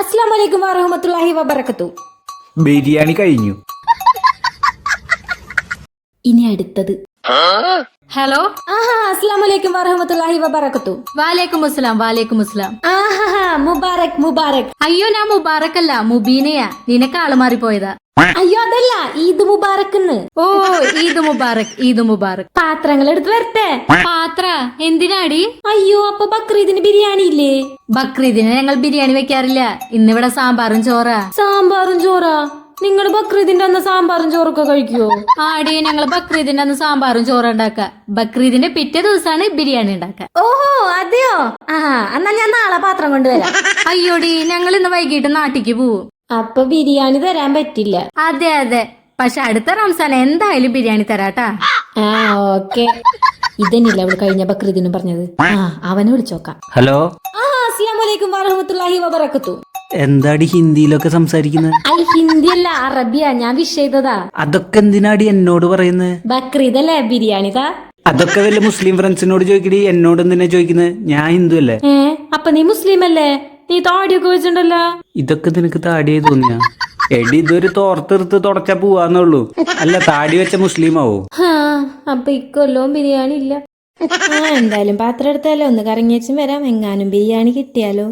അസ്സാം വലൈക്കും വറഹമത്തുള്ളാഹി വബറക്കത്തു. ബിരിയാണി കഴിഞ്ഞു. ഇനി അടുത്തത്. ഹലോ ആഹാ അസ്സാം വലൈക്കും വറഹമത്തുള്ളാഹി വബറക്കത്തു. വാലേക്കും അസ്സലാം വാലേക്കും അസ്സലാം. ആഹാ മുബാറക് മുബാറക്. അയ്യോ ഞാൻ മുബാറക്കല്ല മുബീനയാ. നിനക്ക് ആൾ മാറിപ്പോയതാ. അയ്യോ അതല്ല ഈദ് മുബാറക് എന്ന് ഓ ഈദ് മുബാറക് ഈദ് മുബാറക്. പാത്രങ്ങൾ എടുത്ത് വരട്ടെ. പാത്ര എന്തിനാടി? അയ്യോ അപ്പൊ ബക്രീദിന് ബിരിയാണി ഇല്ലേ? ബക്രീദിന് ഞങ്ങൾ ബിരിയാണി വെക്കാറില്ല. ഇന്നിവിടെ സാമ്പാറും ചോറാ. സാമ്പാറും ചോറാ? നിങ്ങൾ ബക്രീദിന്റെ അന്ന് സാമ്പാറും ചോറൊക്കെ കഴിക്കുവോ? ആടി ഞങ്ങൾ ബക്രീദിന്റെ അന്ന് സാമ്പാറും ചോറും ഉണ്ടാക്ക. ബക്രീദിന്റെ പിറ്റേ ദിവസമാണ് ബിരിയാണി ഉണ്ടാക്ക. ഓഹോ അതെയോ? ആ എന്നാ ഞാൻ നാളെ പാത്രം കൊണ്ടുവരാം. അയ്യോടി ഞങ്ങൾ ഇന്ന് വൈകിട്ട് നാട്ടിക്ക് പോവും. അപ്പൊ ബിരിയാണി തരാൻ പറ്റില്ല. അതെ അതെ. പക്ഷെ അടുത്ത റംസാൻ എന്തായാലും ബിരിയാണി തരാട്ടാ. ആ ഓക്കെ. ഇതന്നെയല്ലേ അവൾ കഴിഞ്ഞ ബക്രീദിനും പറഞ്ഞത്. ആ അവനെ വിളിച്ചോക്കാം. ഹലോ? ആ വലൈക്കും വറഹമത്തുള്ളാഹി എന്താടി ഹിന്ദിയിലൊക്കെ സംസാരിക്കുന്നത് ഐ ഹിന്ദി അല്ല അറബിയാ. ഞാൻ വിഷ് ചെയ്തതാ. അതൊക്കെ എന്തിനാടി എന്നോട് പറയുന്നത് ബക്രീദ് അല്ലേ ബിരിയാണി താ അതൊക്കെ വല്ല മുസ്ലിം ഫ്രണ്ട്സിനോട് ചോദിക്കടി എന്നോട് എന്തിനാ ചോദിക്കുന്നത് ഞാൻ ഹിന്ദു അല്ലേ? ഏ അപ്പൊ നീ മുസ്ലിം അല്ലേ? നീ താടിയൊക്കെ വെച്ചിട്ടുണ്ടല്ലോ. ഇതൊക്കെ നിനക്ക് താടിയായി തോന്നിയ? എടി ഇതൊരു തോർത്തെടുത്ത് തുടച്ചാ പോവാന്നുള്ളൂ. അല്ല താടി വെച്ച മുസ്ലിം ആവോ അപ്പൊ ഇക്കൊല്ലവും ബിരിയാണി ഇല്ല. ആ എന്തായാലും പാത്രം എടുത്താലോ? ഒന്ന് കറങ്ങിയച്ചും വരാം. എങ്ങാനും ബിരിയാണി കിട്ടിയാലോ?